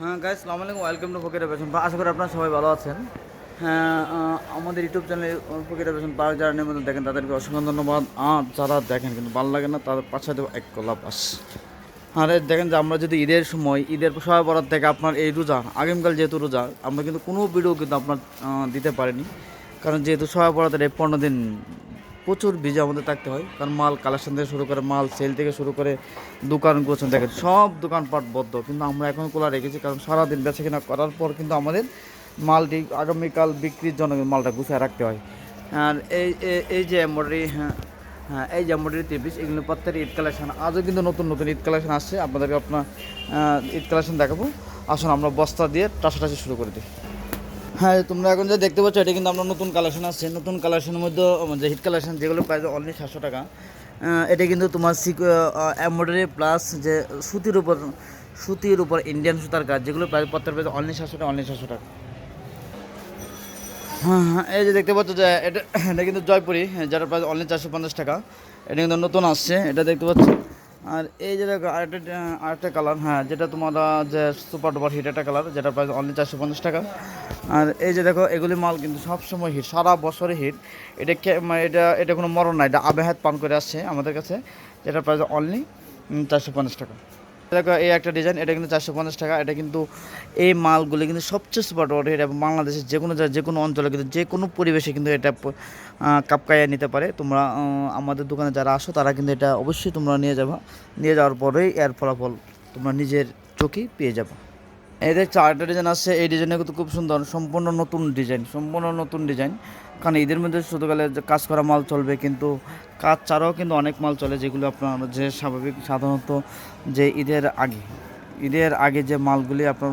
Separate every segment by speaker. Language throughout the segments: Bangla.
Speaker 1: হ্যাঁ গাইস সালাম আলাইকুম। ওয়েলকাম টু ফকির পেশন আশা করি আপনারা সবাই ভালো আছেন। হ্যাঁ আমাদের ইউটিউব চ্যানেলে ফকির পেশন পার্ক যারা নিয়মিত দেখেন, তাদেরকে অসংখ্য ধন্যবাদ। আর যারা দেখেন, কিন্তু ভালো লাগে না তাদের পাশে দেবো এক কলা পাস আর, দেখেন যে আমরা যদি ঈদের সময়, ঈদের সবাই বরাদ থেকে আপনার এই রোজা, আগামীকাল যেহেতু রোজা, আমরা কিন্তু কোনো ভিডিও কিন্তু আপনার দিতে পারিনি। কারণ যেহেতু সবাই বরাতের এই পনেরো দিন প্রচুর ভিজে আমাদের থাকতে হয়, কারণ মাল কালেকশন থেকে শুরু করে মাল সেল থেকে শুরু করে দোকান গোছান দেখেন সব দোকানপাট বদ্ধ। কিন্তু আমরা এখন খোলা রেখেছি, কারণ সারাদিন বেচা কিনা করার পর কিন্তু আমাদের মালটি আগামীকাল বিক্রির জন্য মালটা গুছিয়ে রাখতে হয়। আর এই, এই- যে এমব্রয়ডারি হ্যাঁ হ্যাঁ এই যে এমব্রয়ডারি থ্রি পিস, এগুলো প্রত্যেক ঈদ কালেকশন আজও কিন্তু নতুন নতুন ঈদ কালেকশন আসছে। আপনাদেরকে আপনার ঈদ কালেকশন দেখাবো। আসুন, আমরা বস্তা দিয়ে টাসাটাসি শুরু করে দিই। হ্যাঁ তোমরা এখন যে দেখতে পাচ্ছ এটা কিন্তু আমরা নতুন কালেকশন আসছে। নতুন কালেকশনের মধ্যে যে হিট কালেকশন যেগুলো প্রাইস অনলি সাতশো টাকা এটা কিন্তু তোমার এমব্রয়ডারি প্লাস যে সুতির উপর সুতির উপর ইন্ডিয়ান সুতার কাজ যেগুলো প্রাইস প্রত্যেক প্রাইস অনলি সাতশো টাকা অনলি সাতশো টাকা। হ্যাঁ হ্যাঁ এই যে দেখতে পাচ্ছ যে এটা এটা কিন্তু জয়পুরি হ্যাঁ, প্রায় অনলি চারশো পঞ্চাশ টাকা। এটা কিন্তু নতুন আসছে এটা দেখতে পাচ্ছ। আর এই যে আরেকটা আরেকটা কালার হ্যাঁ যেটা তোমার যে সুপার ডুপার হিট একটা কালার যেটা প্রায় অনলি চারশো পঞ্চাশ টাকা। আর এই যে দেখো, এগুলি মাল কিন্তু সবসময় হিট সারা বছরে হিট এটা এটা এটা কোনো মরণ না এটা আবেহাত পান করে আসছে আমাদের কাছে, যেটা প্রায় অনলি চারশো পঞ্চাশ টাকা। দেখো, এই একটা ডিজাইন এটা কিন্তু চারশো পঞ্চাশ টাকা। এটা কিন্তু এই মালগুলি কিন্তু সবচেয়ে সুপার অর্ডার এটা বাংলাদেশের যে কোনো যে কোনো অঞ্চলে কিন্তু, যে কোনো পরিবেশে কিন্তু এটা কাপকাইয়া নিতে পারে। তোমরা আমাদের দোকানে যারা আসো, তারা কিন্তু এটা অবশ্যই তোমরা নিয়ে যাবা। নিয়ে যাওয়ার পরেই এর ফলাফল তোমরা নিজের চোখেই পেয়ে যাবে। এই চারটা ডিজাইন আছে, এই ডিজাইনটা কিন্তু খুব সুন্দর, সম্পূর্ণ নতুন ডিজাইন সম্পূর্ণ নতুন ডিজাইন কারণ ঈদের মধ্যে শুধু গেলে যে কাজ করা মাল চলবে, কিন্তু কাজ ছাড়াও কিন্তু অনেক মাল চলে, যেগুলো আপনার যে স্বাভাবিক সাধারণত যে ঈদের আগে। ঈদের আগে যে মালগুলি আপনার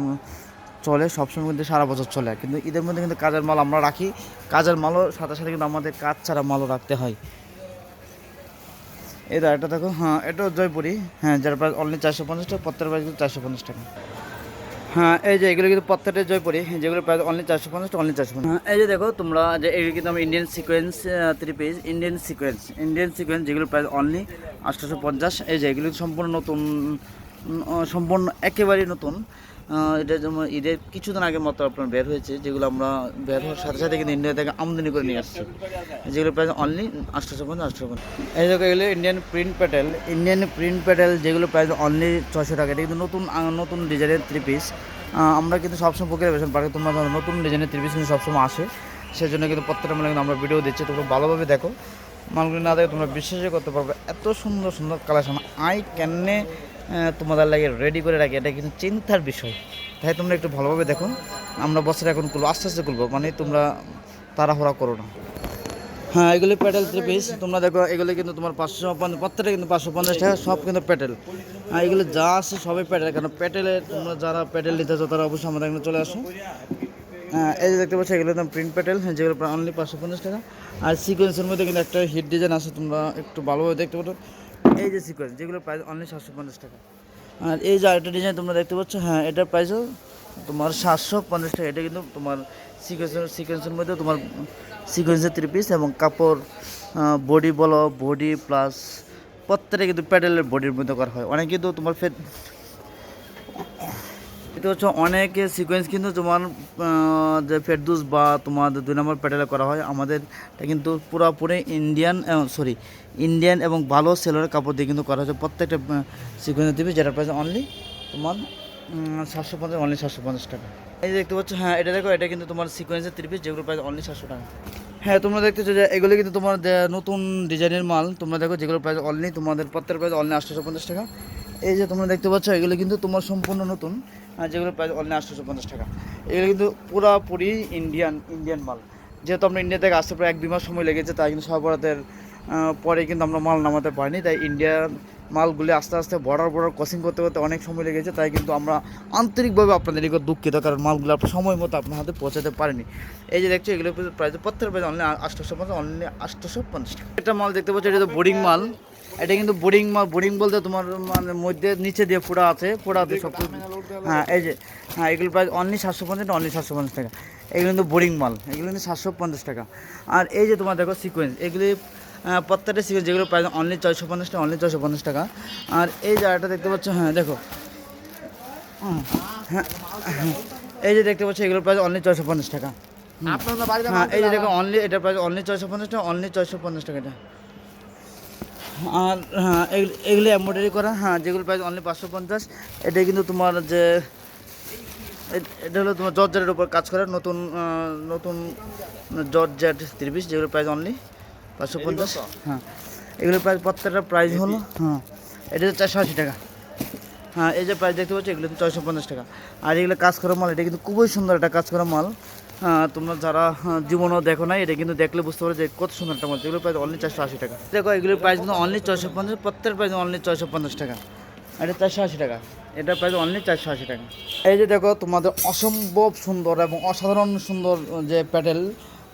Speaker 1: চলে, সবসময় কিন্তু সারা বছর চলে। কিন্তু ঈদের মধ্যে কিন্তু কাজের মাল আমরা রাখি। কাজের মালও সাথে সাথে কিন্তু আমাদের কাজ ছাড়া মালও রাখতে হয়। এই এটা দেখো হ্যাঁ এটাও জয়পুরি। হ্যাঁ যার প্রাইস অনলি চারশো পঞ্চাশ টাকা প্রত্যেক প্রাইস কিন্তু চারশো পঞ্চাশ টাকা। হ্যাঁ এই যে এগুলো কিন্তু প্রত্যেকটা জয়পুরি যেগুলো প্রায় অনলি চারশো পঞ্চাশ অনলি চারশো পঞ্চাশ। এই যে দেখো, তোমরা যে এগুলো কিন্তু আমি Indian sequence three piece Indian sequence Indian sequence যেগুলো প্রায় অনলি আটশোশো পঞ্চাশ, এই যে এগুলো সম্পূর্ণ নতুন সম্পূর্ণ একেবারেই নতুন। এটা যেমন ঈদের কিছুদিন আগে মতো আপনার বের হয়েছে, যেগুলো আমরা বের হওয়ার সাথে সাথে কিন্তু ইন্ডিয়া থেকে আমদানি করে নিয়ে আসছি। যেগুলো প্রাইস অনলি আটশোশো পঞ্চাশ আটশো পঞ্চাশ এই দেখো এগুলো Indian print petal Indian print petal যেগুলো প্রাইস অনলি ছশো টাকা, এটা কিন্তু নতুন নতুন ডিজাইনের থ্রি পিস আমরা কিন্তু সবসময় প্রক্রিয়া বেশন পার্কে তোমরা নতুন ডিজাইনের থ্রি পিস কিন্তু সবসময় আসে। সেজন্য কিন্তু প্রত্যেকটা মালে কিন্তু আমরা ভিডিও দিচ্ছি, তোমরা ভালোভাবে দেখো। মালগুলি না দেখে তোমরা বিশ্বাসই করতে পারবে, এত সুন্দর সুন্দর কালেকশন আই কেনে তোমাদের লাগে রেডি করে রাখি, এটা কিন্তু চিন্তার বিষয়। তাই তোমরা একটু ভালোভাবে দেখো, আমরা বছরে এখন খুলবো আস্তে আস্তে খুলবো মানে তোমরা তাড়াহুড়া করো না। হ্যাঁ এগুলি প্যাটেল থ্রি পিস তোমরা দেখো, এগুলি কিন্তু তোমার পাঁচশো পঞ্চাশ, প্রত্যেকটা কিন্তু পাঁচশো পঞ্চাশ টাকা, সব কিন্তু প্যাটেল। হ্যাঁ এগুলো যা আছে সবই প্যাটেল, কারণ প্যাটেলে তোমরা যারা প্যাটেল নিতে চাও, তারা অবশ্যই আমাদের এখানে চলে আসো। হ্যাঁ এই যে দেখতে পাচ্ছ, এগুলো একদম প্রিন্ট প্যাটেল যেগুলো অনলি পাঁচশো পঞ্চাশ টাকা। আর সিকোয়েন্সের মধ্যে কিন্তু একটা হিট ডিজাইন আছে, তোমরা একটু ভালোভাবে দেখতে পাচ্ছ এই যে সিকোয়েন্স যেগুলো প্রাইস অনলি সাতশো পঞ্চাশ টাকা। আর এই যে আরেকটা ডিজাইন তোমরা দেখতে পাচ্ছ হ্যাঁ এটার প্রাইসও তোমার সাতশো পঞ্চাশ টাকা। এটা কিন্তু তোমার সিকোয়েন্সের সিকোয়েন্সের মধ্যে তোমার সিকোয়েন্সের থ্রি পিস এবং কাপড় বডি বলো বডি প্লাস প্রত্যেকটা কিন্তু প্যাডেলের বডির মধ্যে করা হয়। অনেক কিন্তু তোমার ফে এটা হচ্ছে অনেক সিকোয়েন্স কিন্তু তোমার যে ফেরদুস বা তোমার দুই নম্বর প্যাটেলে করা হয়, আমাদের এটা কিন্তু পুরোপুরি ইন্ডিয়ান সরি ইন্ডিয়ান এবং ভালো সেলের কাপড় দিয়ে কিন্তু করা হচ্ছে প্রত্যেকটা সিকোয়েন্স দিবে যেটা প্রাইস অনলি তোমার সাতশো পঞ্চাশ অনলি সাতশো পঞ্চাশ টাকা। এই দেখতে পাচ্ছ হ্যাঁ এটা দেখো, এটা কিন্তু তোমার সিকোয়েন্সের থ্রি পিস যেগুলো প্রাইস অনলি সাতশো টাকা। হ্যাঁ তোমরা দেখতেছো যে এগুলো কিন্তু তোমার নতুন ডিজাইনের মাল। তোমরা দেখো যেগুলো প্রাইস অনলি তোমাদের প্রত্যেক প্রাইস অনলি আটশোশো পঞ্চাশ টাকা। এই যে তোমরা দেখতে পাচ্ছ, এগুলো কিন্তু তোমার সম্পূর্ণ নতুন। যেগুলো প্রাইস অনলি আটশোশো পঞ্চাশ টাকা। এগুলো কিন্তু পুরাপুরি ইন্ডিয়ান ইন্ডিয়ান মাল। যেহেতু আমরা ইন্ডিয়া থেকে আসতে প্রায় এক দুই মাস সময় লেগেছে, তাই কিন্তু সরবরাহের পরে কিন্তু আমরা মাল নামাতে পারিনি। তাই ইন্ডিয়ান মালগুলি আস্তে আস্তে বর্ডার বর্ডার ক্রসিং করতে করতে অনেক সময় লেগেছে, তাই কিন্তু আমরা আন্তরিকভাবে আপনাদের এগুলো দুঃখিত, কারণ মালগুলো আপনার সময় মতো আপনার হাতে পৌঁছাতে পারেনি। এই যে দেখছ, এগুলো প্রাইস প্রত্যেক প্রাইস অনলি আটশোশো পঞ্চাশ, অনলি আটশোশো পঞ্চাশ টাকা। একটা মাল দেখতে পাচ্ছি, এটা তো বোর্ডিং মাল। এটা কিন্তু বোরিং মাল বোর্ডিং বলতে তোমার মানে মধ্যে নিচে দিয়ে ফোড়া আছে ফোড়া আছে সব হ্যাঁ এই যে হ্যাঁ এগুলো প্রাইস অনলি সাতশো পঞ্চাশ অনলি সাতশো পঞ্চাশ টাকা। এগুলো কিন্তু বোরিং মাল এগুলো কিন্তু সাতশো পঞ্চাশ টাকা। আর এই যে তোমার দেখো সিকোয়েন্স এগুলি প্রত্যেকটা সিকোয়েন্স যেগুলো প্রাইস অনলি ছয়শো পঞ্চাশ টাকা অনলি ছয়শো পঞ্চাশ টাকা। আর এই জায়গাটা দেখতে পাচ্ছ হ্যাঁ দেখো। হ্যাঁ হ্যাঁ। এই যে দেখতে পাচ্ছি এগুলোর প্রাইস অনলি ছয়শো পঞ্চাশ টাকা। হ্যাঁ এই যে দেখো অনলি এটা প্রাইস অনলি ছয়শো পঞ্চাশ টাকা অনলি ছয়শো পঞ্চাশ টাকা এটা। আর হ্যাঁ এগুলো এমব্রয়ডারি করা হ্যাঁ যেগুলো প্রাইস অনলি পাঁচশো পঞ্চাশ এটা কিন্তু তোমার যে এটা হলো তোমার জর্জেটের উপর কাজ করা নতুন নতুন জর্জেট ত্রিপিস যেগুলো প্রাইস অনলি পাঁচশো পঞ্চাশ হ্যাঁ এগুলো প্রাইস প্রত্যেকটা প্রাইস হলো হ্যাঁ এটা হচ্ছে চারশো আশি টাকা হ্যাঁ এই যে প্রাইস দেখতে পাচ্ছি এগুলো ছয়শো পঞ্চাশ টাকা আর এগুলো কাজ করা মাল এটা কিন্তু খুবই সুন্দর একটা কাজ করা মাল তোমরা যারা হ্যাঁ, জীবনও দেখো না এটা কিন্তু দেখলে বুঝতে পারো যে কত সুন্দর একটা মাছ এগুলো প্রাইস অনলি চারশো আশি টাকা। দেখো এগুলো প্রাইস কিন্তু অনলি ছয়শো পঞ্চাশ প্রত্যেক প্রাইস অনলি ছয়শো পঞ্চাশ টাকা। এটা চারশো আশি টাকা। এটা প্রাইস অনলি চারশো আশি টাকা। এই যে দেখো তোমাদের অসম্ভব সুন্দর এবং অসাধারণ সুন্দর যে প্যাটেল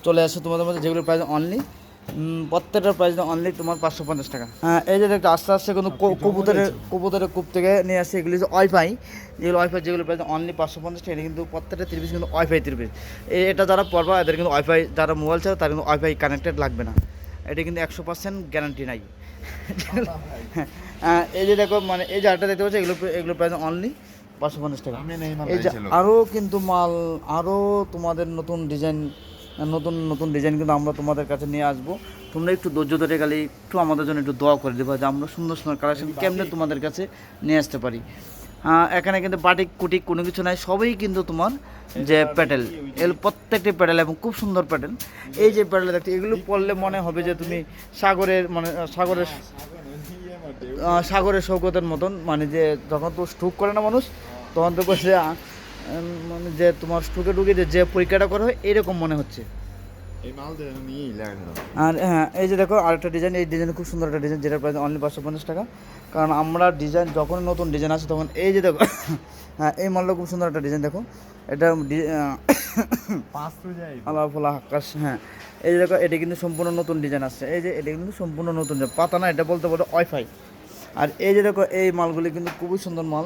Speaker 1: চলে আসে তোমাদের মধ্যে যেগুলো প্রাইস অনলি প্রত্যেকটার প্রাইস অনলি তোমার পাঁচশো পঞ্চাশ টাকা। হ্যাঁ এই যে দেখো আস্তে আস্তে কিন্তু কো- কবুতরের কবুতরের কূপ থেকে নিয়ে আসছে এগুলি হচ্ছে ওয়াইফাই যেগুলো ওয়াইফাই যেগুলো প্রাইস অনলি পাঁচশো পঞ্চাশ টাকা এটা কিন্তু প্রত্যেকটা ত্রিপিস কিন্তু ওয়াইফাই ত্রিপিস এটা যারা পড়বা এদের কিন্তু ওয়াইফাই যারা মোবাইল চালায় তার কিন্তু ওয়াইফাই কানেক্টেড লাগবে না। এটা কিন্তু একশো পার্সেন্ট গ্যারান্টি নাই। হ্যাঁ, এই যে দেখো মানে এই যে আটটা দেখতে পাচ্ছ এগুলো এগুলো প্রাইস অনলি পাঁচশো পঞ্চাশ টাকা।
Speaker 2: মাল
Speaker 1: এই যে আরও কিন্তু মাল আরও তোমাদের নতুন ডিজাইন নতুন নতুন ডিজাইন কিন্তু আমরা তোমাদের কাছে নিয়ে আসব। তোমরা একটু ধৈর্য ধরে গেলে একটু আমাদের জন্য একটু দোয়া করে দেবো যে আমরা সুন্দর সুন্দর কালেকশন কেমনে তোমাদের কাছে নিয়ে আসতে পারি। এখানে কিন্তু বাটিক কুটিক কোনো কিছু নাই সবই কিন্তু তোমার যে প্যাটেল। এগুলো প্রত্যেকটি প্যাটেল এবং খুব সুন্দর প্যাটেল। এই যে প্যাটেল দেখতে এগুলো পড়লে মনে হবে যে তুমি সাগরের মানে সাগরের সাগরের সৌকতের মতন মানে যে যখন তো স্ট্রোক করে না মানুষ তখন তো বলছে মানে যে তোমার স্ট্রোকে ঢুকে যে যে পরীক্ষাটা করা হয় এরকম মনে হচ্ছে। আর হ্যাঁ এই যে দেখো আরেকটা ডিজাইন এই ডিজাইন খুব সুন্দর একটা ডিজাইন যেটা প্রাইস অনলি পাঁচশো পঞ্চাশ টাকা। কারণ আমরা ডিজাইন যখন নতুন ডিজাইন আসে তখন এই যে দেখো হ্যাঁ এই মালটা খুব সুন্দর একটা ডিজাইন দেখো। এটা আল্লাহ ফোলা আকাশ হ্যাঁ। এই যে দেখো এটা কিন্তু সম্পূর্ণ নতুন ডিজাইন আসছে। এই যে এটা কিন্তু সম্পূর্ণ নতুন পাতা না এটা বলতে পারো ওয়াইফাই। আর এই যে দেখো এই মালগুলি কিন্তু খুবই সুন্দর মাল।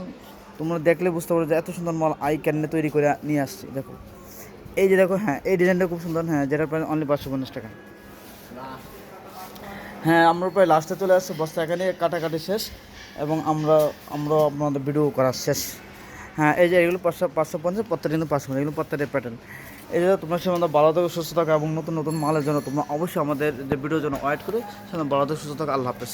Speaker 1: তোমরা দেখলে বুঝতে পারো যে এত সুন্দর মাল আই ক্যানে তৈরি করে নিয়ে আসছি, দেখো। এই যে দেখো হ্যাঁ এই ডিজাইনটা খুব সুন্দর হ্যাঁ যেটা প্রায় অনলি পাঁচশো পঞ্চাশ টাকা। হ্যাঁ আমরা প্রায় লাস্টে চলে আসছি, বস্তা এখানে, কাটাকাটি শেষ, এবং আমরা আমরা আপনাদের ভিডিও করা শেষ। হ্যাঁ এই যে এগুলো পাঁচশো পাঁচশো পঞ্চাশ প্রত্যেকটা কিন্তু পাঁচশো এগুলো প্রত্যেকটা প্যাটার্ন এই জন্য তোমার সে আমাদের ভালো থাকো, সুস্থ থাকো, এবং নতুন নতুন মালের জন্য তোমরা অবশ্যই আমাদের যে ভিডিওর জন্য ওয়েট করে, সেখানে ভালো থাকো, সুস্থ থাকো, আল্লাহ হাফেজ।